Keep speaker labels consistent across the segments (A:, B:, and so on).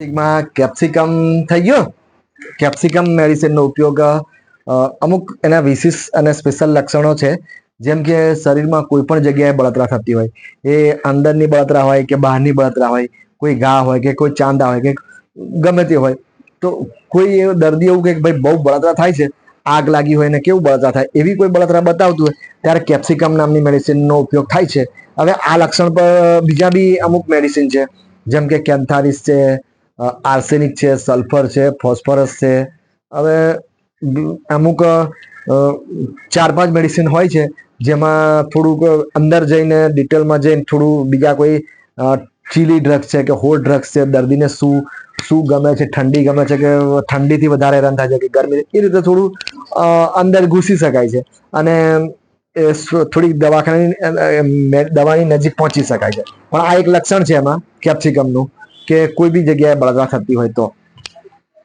A: માં કેપ્સિકમ થઈ ગયો કેપ્સિકમ મેડિસિનનો ઉપયોગ અમુક એના વિશિષ્ટ અને સ્પેશિયલ લક્ષણો છે. જેમ કે શરીરમાં કોઈ પણ જગ્યાએ બળતરા થતી હોય, એ અંદરની બળતરા હોય કે બહારની બળતરા હોય, કોઈ ઘા હોય કે કોઈ ચાંદા હોય કે ગમે તે હોય, તો કોઈ એવો દર્દી એવું કે ભાઈ, બહુ બળતરા થાય છે, આગ લાગી હોય ને કેવું બળતરા થાય? એવી કોઈ બળતરા બતાવતું હોય, ત્યારે કેપ્સિકમ નામની મેડિસિનનો ઉપયોગ થાય છે. હવે આ લક્ષણ પર બીજા બી અમુક મેડિસિન છે, જેમ કે કેન્થારિસ છે આર્સેનિક છે, સલ્ફર છે, ફોસ્ફરસ છે. હવે અમુક ચાર પાંચ મેડિસિન હોય છે, જેમાં થોડુંક અંદર જઈને ડિટેલમાં જઈને થોડું બીજા કોઈ ચીલી ડ્રગ્સ છે કે હોલ ડ્રગ્સ છે, દર્દીને શું શું ગમે છે, ઠંડી ગમે છે કે ઠંડીથી વધારે હેરાન થાય છે કે ગરમી, એ રીતે થોડું અંદર ઘૂસી શકાય છે. અને એ થોડીક મે- દવાની નજીક પહોંચી શકાય છે. પણ આ એક લક્ષણ છે એમાં, કેપ્સિકમનું. કે કોઈ બી જગ્યાએ બળતરા થતી હોય તો.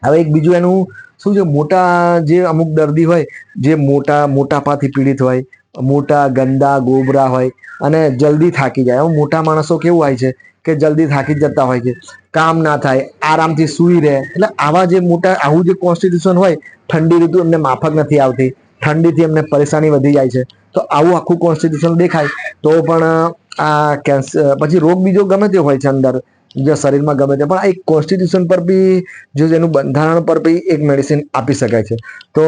A: હવે એક બીજું એનું શું છે, મોટા જે અમુક દર્દી હોય, જે મોટા મોટાપાથી પીડિત હોય, મોટા ગંદા ગોબરા હોય, અને જલ્દી થાકી જાય. મોટા માણસો કેવું હોય છે, કે જલ્દી થાકી જતા હોય છે. કામ ના થાય, આરામથી સૂઈ રહે. એટલે આવા જે મોટા, આવું જે કોન્સ્ટિટ્યુશન હોય, ઠંડી ઋતુ એમને માફક નથી આવતી. ઠંડીથી એમને પરેશાની વધી જાય છે. તો આવું આખું કોન્સ્ટિટ્યુશન દેખાય, તો પણ આ કેન્સર પછી રોગ બીજો ગમે તે હોય છે અંદર જે શરીરમાં ગમે તે, પણ આ એક કોન્સ્ટિટ્યુશન પર બી જો એનું બંધારણ પર બી એક મેડિસિન આપી શકાય છે. તો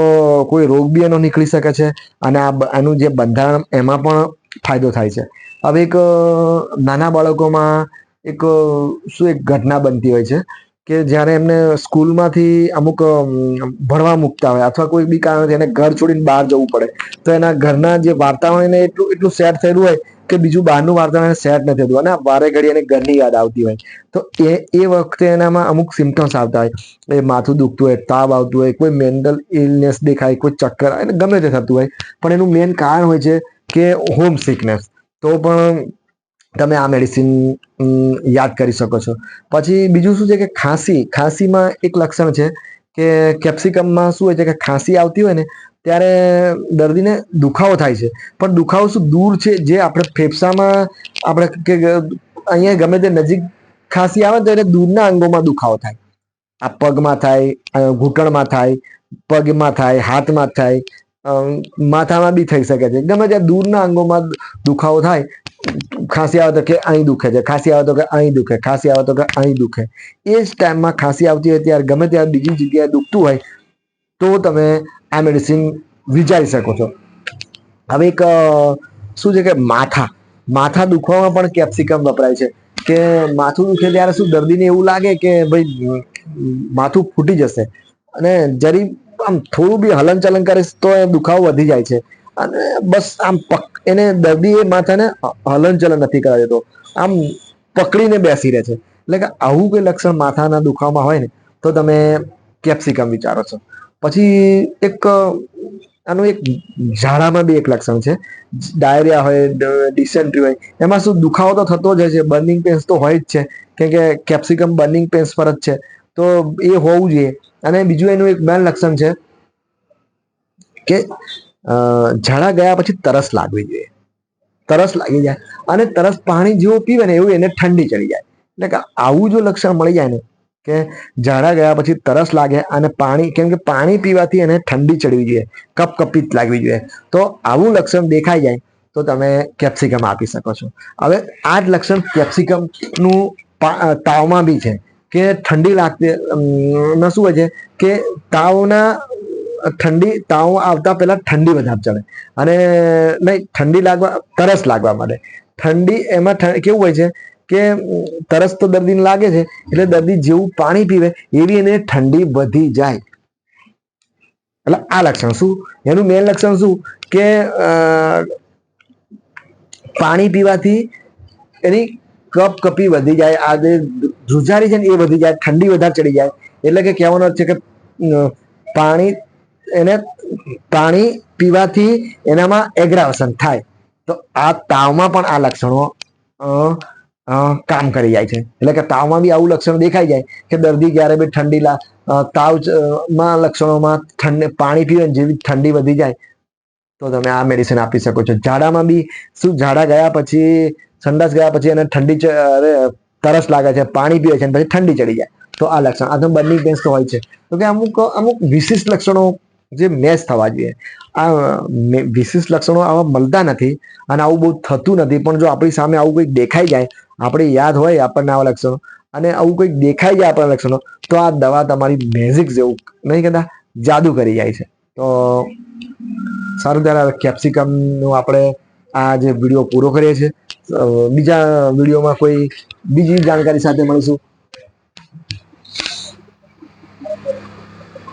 A: કોઈ રોગ બી એનો નીકળી શકે છે અને આ આનું જે બંધારણ એમાં પણ ફાયદો થાય છે. હવે એક નાના બાળકોમાં એક શું એક ઘટના બનતી હોય છે કે જ્યારે એમને સ્કૂલમાંથી અમુક ભણવા મૂકતા હોય અથવા કોઈ બી કારણથી એને ઘર છોડીને બહાર જવું પડે, તો એના ઘરના જે વાતાવરણ એને એટલું એટલું સેટ થયેલું હોય કે બીજું બહારનું વાતાવરણ સેટ નથી થતું અને વારે ઘડી એને ઘરની યાદ આવતી હોય. તો એ એ વખતે એનામાં અમુક સિમ્ટમ્સ આવતા હોય. એ માથું દુખતું હોય, તાવ આવતું હોય, કોઈ મેન્ટલ ઇલનેસ દેખાય, કોઈ ચક્કર એટલે ગમે તે થતું હોય. પણ એનું મેઇન કારણ હોય છે કે હોમ સિકનેસ તો પણ તમે આ મેડિસિન યાદ કરી શકો છો. પછી બીજું શું છે કે ખાંસી, ખાંસીમાં એક લક્ષણ છે કે કેપ્સિકમમાં શું હોય છે કે ખાંસી આવતી હોય ને ત્યારે દર્દીને દુખાવો થાય છે. પણ દુખાવો શું દૂર છે? જે આપણે ફેફસામાં આપણે કે અહીંયા ગમે તે નજીક ખાંસી આવે તો એને દૂરના અંગોમાં દુખાવો થાય. આ પગમાં થાય ઘૂંટણમાં થાય, પગમાં થાય, હાથમાં થાય માથામાં બી થઈ શકે છે. ગમે ત્યાં દૂરના અંગોમાં દુખાવો થાય, ખાંસી આવે તો કે અહીં દુખે છે, ખાંસી આવે તો કે અહીં દુખે, ખાંસી આવે તો કે અહીં દુખે. એ જ ટાઈમમાં ખાંસી આવતી હોય ત્યારે ગમે ત્યાં બીજી જગ્યાએ દુખતું હોય તો તમે આ મેડિસિન વિચારી શકો છો. હવે એક શું છે કે માથા માથા દુખવામાં પણ કેપ્સિકમ વપરાય છે. કે માથું દુખે ત્યારે શું દર્દીને એવું લાગે કે ભાઈ, માથું ફૂટી જશે. અને જરી આમ થોડું બી હલનચલન કરીશ તો એ દુખાવો વધી જાય છે. અને બસ આમ પક, એને દર્દી એ માથાને હલનચલન નથી કરાવી દેતો. આમ પકડીને બેસી રહે છે. એટલે કે આવું કોઈ લક્ષણ માથાના દુખાવામાં હોય ને, તો તમે કેપ્સિકમ વિચારો છો. પછી એક આનું એક ઝાડામાં બી એક લક્ષણ છે. ડાયરિયા હોય ડિસેન્ટ્રી હોય, એમાં શું દુખાવો તો થતો જ હોય છે. બર્નિંગ પેન્સ તો હોય જ છે. કેમ કે કેપ્સિકમ બર્નિંગ પેન્સ પર જ છે. તો એ હોવું જોઈએ. અને બીજું એનું એક મેન લક્ષણ છે કે ઝાડા ગયા પછી તરસ લાગવી જોઈએ. તરસ લાગી જાય. અને તરસ પાણી જેવું પીવે ને એવું એને ઠંડી ચડી જાય. એટલે કે આવું જો લક્ષણ મળી જાય ને કે ઝાડા ગયા પછી તરસ લાગે અને પાણી, કેમ કે પાણી પીવાથી એને ઠંડી ચડવી જોઈએ કપ કપિત લાગવી જોઈએ. તો આવું લક્ષણ દેખાઈ જાય તો તમે કેપ્સિકમ આપી શકો છો. હવે આ જ લક્ષણ કેપ્સિકમનું તાવમાં બી છે કે ઠંડી લાગતી શું હોય છે કે તાવના, ઠંડી, તાવ આવતા પહેલા ઠંડી વધારે ચડે. અને નહીં, ઠંડી લાગવા, તરસ લાગવા માટે ઠંડી એમાં કેવું હોય છે કે તરસ તો દર્દીને લાગે છે, એટલે દર્દી જેવું પાણી પીવે એવી એને ઠંડી વધી જાય. એટલે આ લક્ષણ શું? એનું મેન લક્ષણ શું? કે પાણી પીવાથી એની કપ કપી વધી જાય, આ જે ધ્રુજારી છે ને એ વધી જાય, ઠંડી વધારે ચડી જાય. એટલે કે કહેવાનો છે કે પાણી એને પાણી પીવાથી એનામાં એગ્રાવશન થાય. તો આ તાવમાં પણ આ લક્ષણો કામ કરી જાય છે. એટલે કે તાવમાં બી આવું લક્ષણ દેખાઈ જાય કે દર્દી જ્યારે બી ઠંડી લા અ, તાવમાં લક્ષણોમાં ઠંડ પાણી પીવે જેવી ઠંડી વધી જાય તો તમે આ મેડિસિન આપી શકો છો. ઝાડામાં બી શું ઝાડા ગયા પછી સંડાસ ગયા પછી એને ઠંડી તરસ લાગે છે પાણી પીવે છે પછી ઠંડી ચડી જાય. તો આ લક્ષણ આ તો પેન્સ તો હોય છે. તો કે અમુક અમુક વિશિષ્ટ લક્ષણો જે મેચ થવા જોઈએ. આ વિશિષ્ટ લક્ષણો આવા મળતા નથી અને આવું બહુ થતું નથી. પણ જો આપણી સામે આવું કંઈક દેખાઈ જાય આપણે યાદ હોય આપણને આવા લક્ષણો. અને આવું કંઈક દેખાઈ જાય આપણા લક્ષણો, તો આ દવા તમારી મેઝિક જેવું, નહીં કહેતા, જાદુ કરી જાય છે. તો સારું ત્યારે કેપ્સિકમનું આપણે આ જે વીડિયો પૂરો કરીએ છીએ. બીજા વિડીયોમાં કોઈ બીજી જાણકારી સાથે મળીશું.